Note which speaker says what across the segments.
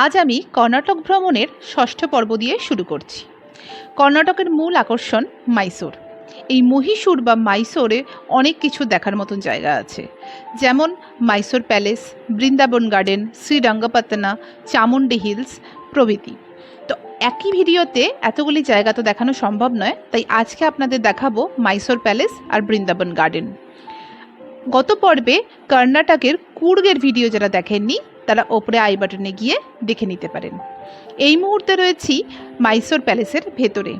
Speaker 1: আজ আমি কর্ণাটক ভ্রমণের ষষ্ঠ পর্ব দিয়ে শুরু করছি। কর্ণাটকের মূল আকর্ষণ মাইসোর। এই মহীশূর বা মাইসোরে অনেক কিছু দেখার মতন জায়গা আছে। যেমন Mysore palace, Brindavan garden, Srirangapatna Chamundi hills প্রভৃতি। তো একই ভিডিওতে এতগুলি জায়গা তো দেখানো সম্ভব নয়, তাই আজকে আপনাদের দেখাবো মাইসোর প্যালেস আর বৃন্দাবন গার্ডেন। গত পর্বে কর্ণাটকের কুর্গের ভিডিও যারা দেখেননি তারা ওপরে আই বাটনে গিয়ে দেখে নিতে পারেন। এই মুহূর্তে রয়েছি মাইসোর প্যালেসের ভেতরে।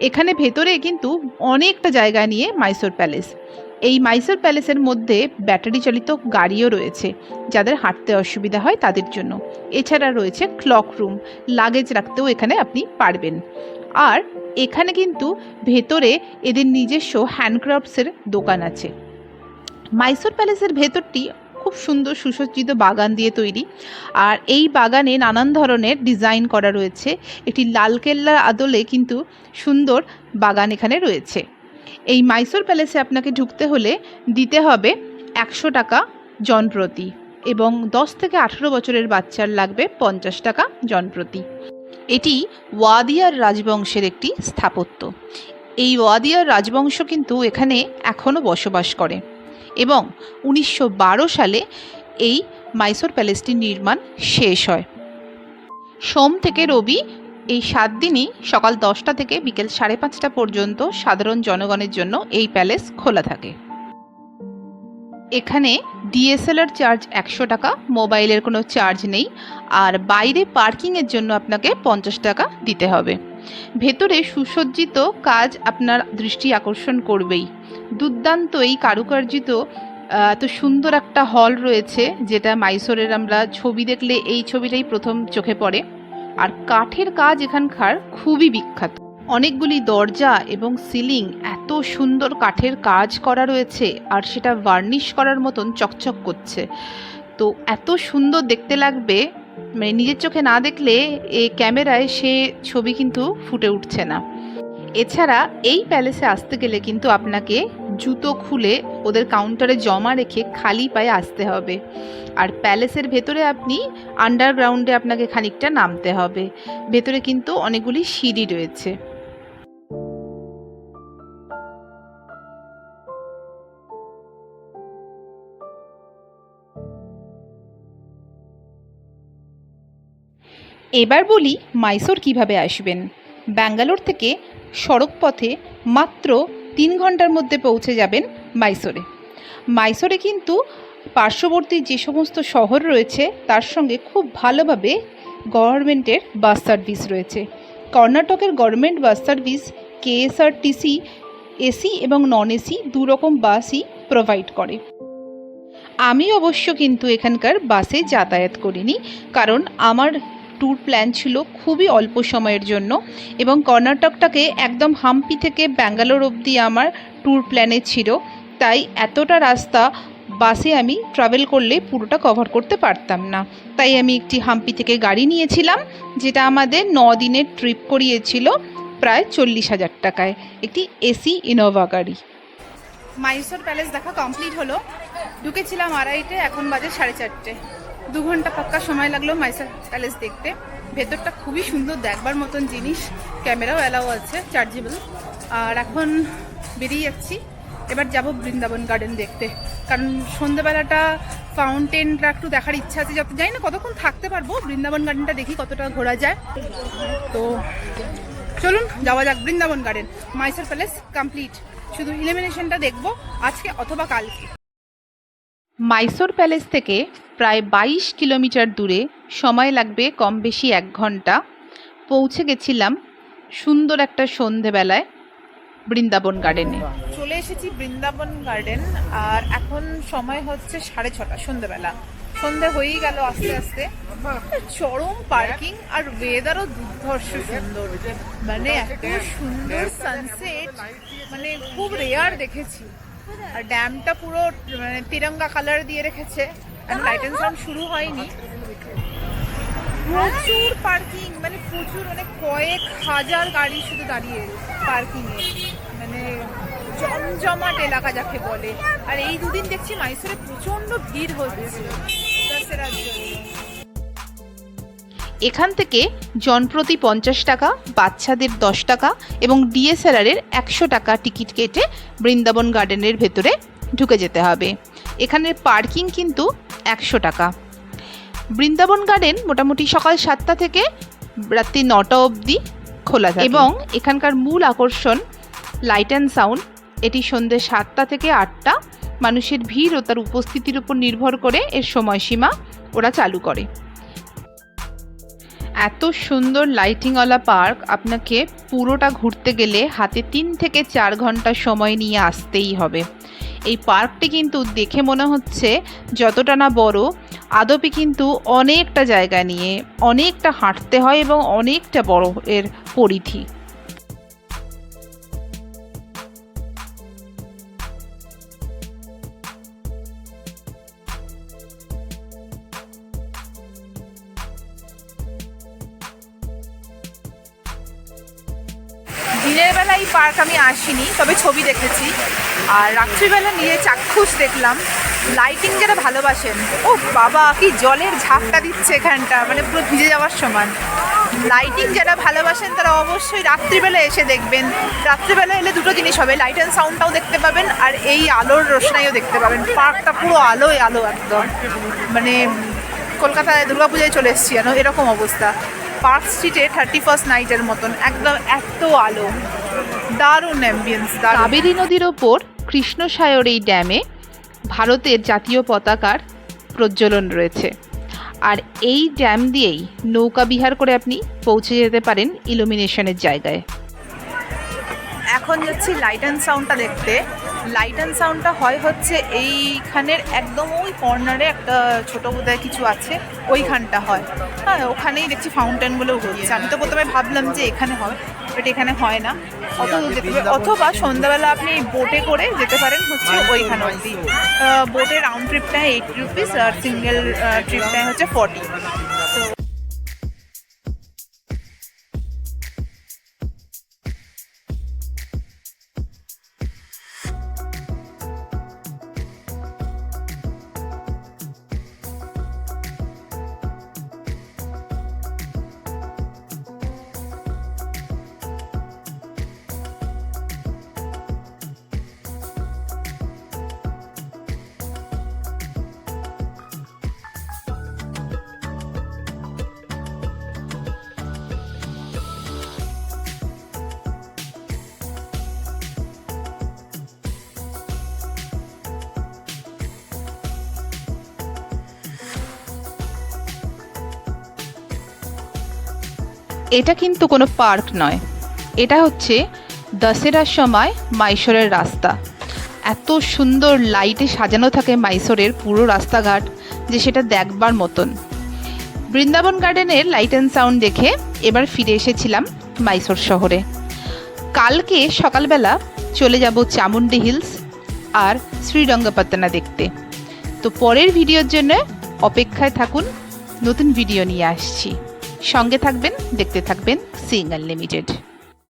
Speaker 1: এখানে ভেতরে কিন্তু অনেকটা জায়গা নিয়ে মাইসোর প্যালেস। এই মাইসোর প্যালেসের মধ্যে ব্যাটারি চালিত গাড়িও রয়েছে, যাদের হাঁটতে অসুবিধা হয় তাদের জন্য। এছাড়া রয়েছে ক্লক রুম, লাগেজ রাখতেও এখানে আপনি পারবেন। আর এখানে কিন্তু ভেতরে এদের নিজস্ব হ্যান্ডক্রাফটসের দোকান আছে। মাইসোর প্যালেসের ভেতরটি খুব সুন্দর সুসজ্জিত বাগান দিয়ে তৈরি। আর এই বাগানে নানান ধরনের ডিজাইন করা রয়েছে। একটি লালকেল্লার আদলে কিন্তু সুন্দর বাগান এখানে রয়েছে। এই মাইসোর প্যালেসে আপনাকে ঢুকতে হলে দিতে হবে একশো টাকা জনপ্রতি এবং দশ থেকে আঠেরো বছরের বাচ্চার লাগবে পঞ্চাশ টাকা জনপ্রতি এটি ওয়াদিয়ার রাজবংশের একটি স্থাপত্য। এই ওয়াদিয়ার রাজবংশ কিন্তু এখানে এখনও বসবাস করে। এবং উনিশশো বারো সালে এই মাইসোর প্যালেসটি নির্মাণ শেষ হয়। সোম থেকে রবি এই সাত দিনই সকাল দশটা থেকে বিকেল সাড়ে পাঁচটা পর্যন্ত সাধারণ জনগণের জন্য এই প্যালেস খোলা থাকে। এখানে ডিএসএলআর চার্জ একশো টাকা, মোবাইলের কোনো চার্জ নেই, আর বাইরে পার্কিংয়ের জন্য আপনাকে পঞ্চাশ টাকা দিতে হবে। ভেতরে সুসজ্জিত কাজ আপনার দৃষ্টি আকর্ষণ করবেই। দুর্দান্ত এই কারুকার্জিত আহ, এত সুন্দর একটা হল রয়েছে যেটা মাইসোরের আমরা ছবি দেখলে এই ছবিটাই প্রথম চোখে পড়ে। আর কাঠের কাজ এখানকার খুবই বিখ্যাত। অনেকগুলি দরজা এবং সিলিং এত সুন্দর কাঠের কাজ করা রয়েছে আর সেটা ভার্নিশ করার মতন চকচক করছে। তো এত সুন্দর দেখতে লাগবে মানে নিজের চোখে না দেখলে এ ক্যামেরায় সে ছবি কিন্তু ফুটে উঠছে না। এছাড়া এই প্যালেসে আসতে গেলে কিন্তু আপনাকে জুতো খুলে ওদের কাউন্টারে জমা রেখে খালি পায়ে আসতে হবে। আর প্যালেসের ভেতরে আপনি আন্ডারগ্রাউন্ডে আপনাকে খানিকটা নামতে হবে। ভেতরে কিন্তু অনেকগুলি সিঁড়ি রয়েছে। এবার বলি মাইসোর কীভাবে আসবেন। ব্যাঙ্গালোর থেকে সড়ক পথে মাত্র তিন ঘণ্টার মধ্যে পৌঁছে যাবেন মাইসোরে। মাইসোরে কিন্তু পার্শ্ববর্তী যে সমস্ত শহর রয়েছে, তার সঙ্গে খুব ভালোভাবে গভর্নমেন্টের বাস সার্ভিস রয়েছে। কর্ণাটকের government bus service, KSRTC, AC এবং নন এসি দু রকম বাসই প্রোভাইড করে। আমি অবশ্য কিন্তু এখানকার বাসে যাতায়াত করিনি, কারণ আমার ট্যুর প্ল্যান ছিল খুবই অল্প সময়ের জন্য এবং কর্ণাটকটাকে একদম হাম্পি থেকে ব্যাঙ্গালোর অবধি আমার ট্যুর প্ল্যানে ছিল। তাই এতটা রাস্তা বাসে আমি ট্রাভেল করলে পুরোটা কভার করতে পারতাম না। তাই আমি একটি হাম্পি থেকে গাড়ি নিয়েছিলাম, যেটা আমাদের ন দিনের ট্রিপ করিয়েছিল প্রায় চল্লিশ হাজার টাকায়। একটি এসি ইনোভা গাড়ি। মাইসোর প্যালেস দেখা কমপ্লিট হলো। ঢুকেছিলাম আড়াইটে, এখন বাজে সাড়ে চারটে। দু ঘণ্টা পাক্কা সময় লাগল মাইসোর প্যালেস দেখতে। ভেতরটা খুবই সুন্দর, দেখবার মতন জিনিস। ক্যামেরাও অ্যালাও আছে চার্জেবল আর এখন বেরিয়ে যাচ্ছি। এবার যাব বৃন্দাবন গার্ডেন দেখতে। কারণ সন্ধ্যেবেলাটা ফাউন্টেনটা একটু দেখার ইচ্ছা আছে, যত জানি না কতক্ষণ থাকতে পারব। বৃন্দাবন গার্ডেনটা দেখি কতটা ঘোরা যায়। তো চলুন, যাওয়া যাক Brindavan garden Mysore palace complete শুধু ইলিমিনেশনটা দেখব, আজকে অথবা কালকে। মাইসোর প্যালেস থেকে প্রায় বাইশ কিলোমিটার দূরে সময় লাগবে কম বেশি এক ঘণ্টা। পৌঁছে গেছিলাম সুন্দর একটা সন্ধেবেলায় বৃন্দাবন গার্ডেনে। চলে এসেছি বৃন্দাবন গার্ডেন আর এখন সময় হচ্ছে সাড়ে ছটা সন্ধেবেলা। সন্ধে হয়েই গেল আস্তে আস্তে। চরম পার্কিং আর ওয়েদারও দুর্ধর্ষ সুন্দর। মানে এত সুন্দর সানসেট মানে খুব রেয়ার দেখেছি। আর ড্যামটা পুরো মানে তিরঙ্গা কালার দিয়ে রেখেছে। আর লাইট অ্যান্ড সাউন্ড শুরু হয়নি। প্রচুর পার্কিং মানে প্রচুর মানে কয়েক হাজার গাড়ি শুধু দাঁড়িয়ে পার্কিং এ মানে জমজমাট এলাকা যাকে বলে। আর এই দুদিন দেখছি মাইসোরে প্রচণ্ড ভিড় হচ্ছে। দশেরার এখান থেকে জনপ্রতি পঞ্চাশ টাকা, বাচ্চাদের দশ টাকা এবং ডিএসএলআরের একশো টাকা টিকিট কেটে বৃন্দাবন গার্ডেনের ভেতরে ঢুকে যেতে হবে। এখানের পার্কিং কিন্তু একশো টাকা। বৃন্দাবন গার্ডেন মোটামুটি সকাল সাতটা থেকে রাত্রি নটা অবধি খোলা থাকে এবং এখানকার মূল আকর্ষণ লাইট অ্যান্ড সাউন্ড এটি সন্ধ্যে সাতটা থেকে আটটা। মানুষের ভিড় ও তার উপস্থিতির উপর নির্ভর করে এর সময়সীমা ওরা চালু করে। এত সুন্দর লাইটিংওয়ালা পার্ক আপনাকে পুরোটা ঘুরতে গেলে হাতে তিন থেকে চার ঘণ্টা সময় নিয়ে আসতেই হবে। এই পার্কটি কিন্তু দেখে মনে হচ্ছে যতটা না বড়, আদপে কিন্তু অনেকটা জায়গা নিয়ে অনেকটা হাঁটতে হয় এবং অনেকটা বড় এর পরিধি।
Speaker 2: দিনের বেলা এই পার্ক আমি আসিনি, তবে ছবি দেখেছি। আর রাত্রিবেলা নিয়ে চাক্ষুষ দেখলাম। লাইটিং যারা ভালোবাসেন। ও বাবা, কি জলের ঝাপটা দিচ্ছে এখানটা মানে পুরো ভিজে যাওয়ার সমান। লাইটিং যারা ভালোবাসেন, তারা অবশ্যই রাত্রিবেলা এসে দেখবেন। রাত্রিবেলা এলে দুটো জিনিস হবে লাইট অ্যান্ড সাউন্ডটাও দেখতে পাবেন, আর এই আলোর রোশনাইও দেখতে পাবেন। পার্কটা পুরো আলোয় আলো একদম। মানে কলকাতায় দুর্গাপূজায় চলে এসেছি এরকম অবস্থা। পার্ক স্ট্রিটে থার্টি ফার্স্ট নাইটের মতন একদম এত আলো। দারুণ অ্যাম্বিয়েন্স
Speaker 1: কাবেরী নদীর ওপর কৃষ্ণসায়র এই ড্যামে ভারতের জাতীয় পতাকার প্রজ্বলন রয়েছে। আর এই ড্যাম দিয়েই নৌকা বিহার করে আপনি পৌঁছে যেতে পারেন ইলুমিনেশনের জায়গায়।
Speaker 2: এখন যাচ্ছি লাইট অ্যান্ড সাউন্ডটা দেখতে। লাইট অ্যান্ড সাউন্ডটা হয় হচ্ছে এইখানের একদম ওই কর্নারে একটা ছোট বোধহয় কিছু আছে, ওইখানটা হয়। হ্যাঁ ওখানেই দেখছি ফাউন্টেনগুলো ঘুরছে আমি তো প্রথমে ভাবলাম যে এখানে হয় বাট এখানে হয় না। অত যেতে অথবা সন্ধ্যাবেলা আপনি বোটে করে যেতে পারেন হচ্ছে ওইখানে অবধি। বোটের রাউন্ড ট্রিপটা এইট রুপিস আর সিঙ্গেল ট্রিপটা হচ্ছে ফর্টি
Speaker 1: এটা কিন্তু কোনো পার্ক নয়। এটা হচ্ছে দশেরার সময় মাইসোরের রাস্তা। এত সুন্দর লাইটে সাজানো থাকে মাইসোরের পুরো রাস্তাঘাট যে সেটা দেখবার মতন। বৃন্দাবন গার্ডেনের লাইট অ্যান্ড সাউন্ড দেখে এবার ফিরে এসেছিলাম মাইসোর শহরে। কালকে সকালবেলা চলে যাব চামুন্ডি হিলস আর শ্রীরঙ্গপত্তনা দেখতে। তো পরের ভিডিওর জন্য অপেক্ষায় থাকুন, নতুন ভিডিও নিয়ে আসছি। সঙ্গে থাকবেন দেখতে থাকবেন সিং আনলিমিটেড